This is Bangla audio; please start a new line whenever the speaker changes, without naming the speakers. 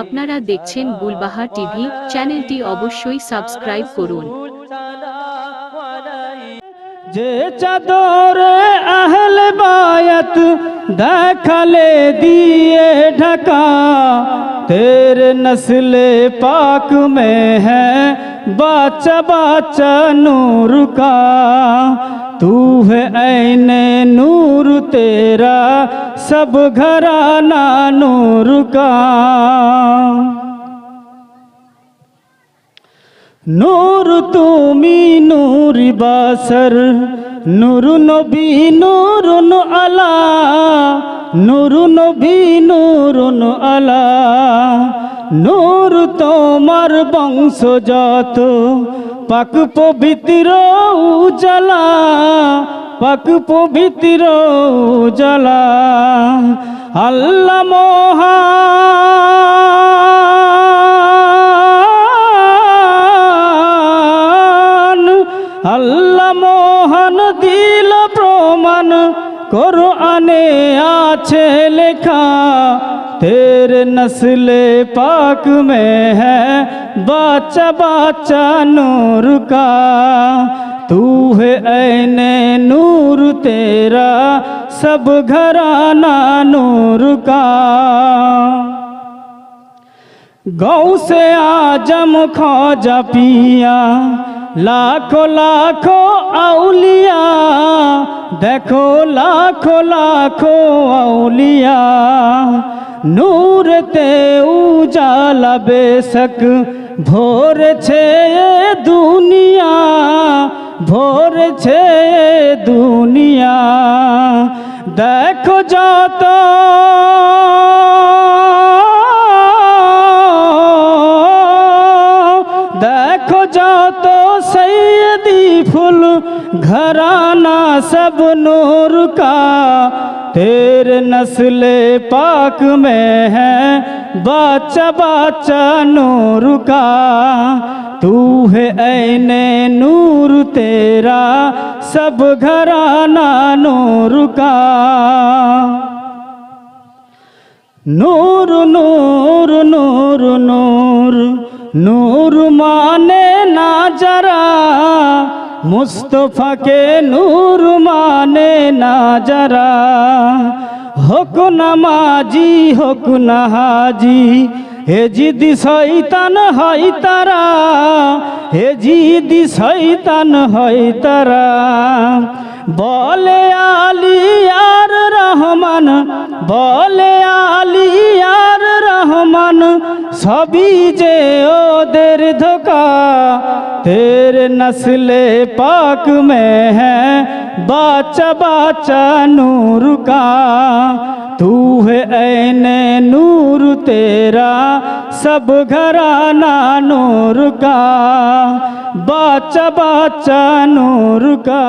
আপনারা দেখছেন বুলবাহা টিভি, চ্যানেলটি অবশ্যই সাবস্ক্রাইব করুন।
যে চাদরে আহল বায়াত দেখালে দিয়ে ঢাকা, তের নসলে পাক মে হ্যাঁ বাচ্চা বাচ্চা নূর কা। তু হে আইনে নূর তেরা सब घराना नूर का নূর তুমি নূর বাসর নূর নবী নূর আলা নূর নবী নূর আলা নূর তোমার বংশ যত পাক পবিত্র উজালা পাক পবিত্র জলা আল্লা মহা আল্লা মোহন দিল প্রমাণ। করো আনে আছে লেখা। তের নসলে পাক মে হ্যাঁ বাচ্চা বাচ্চা নূর तू है ऐने नूर तेरा सब घराना नूर का गौ से आजम खोजा पिया लाखो लाखो औलिया देखो लाखो लाखो औलिया नूर ते उजाला बेशक भोर छे ये दुनिया भोर छे ये दुनिया देखो जाता দেখো যত সৈয়দি ফুল ঘরানা সব नूर का तेरे नस्ले पाक में है बाचा बाचा नूर का तू है ऐने नूर तेरा सब घराना नूर का নূর নূর নূর নূর নূর মানে না যারা মুস্তফাকে নূর মানে না যারা হোক নামাজি হোক না হাজি। হে জিদি শৈতান হয় তারা, হে জিদি শৈতান হয় তারা। বলে আলিয়ার রহমান, বলে আলিয়ার রহমান, সবই যে ওদের ধোকা। তের নসলে পাক মে হ্যাঁ बाचा बाचा नूर का, तू है ऐने नूर तेरा, सब घराना नूर का, बाचा बाचा नूर का।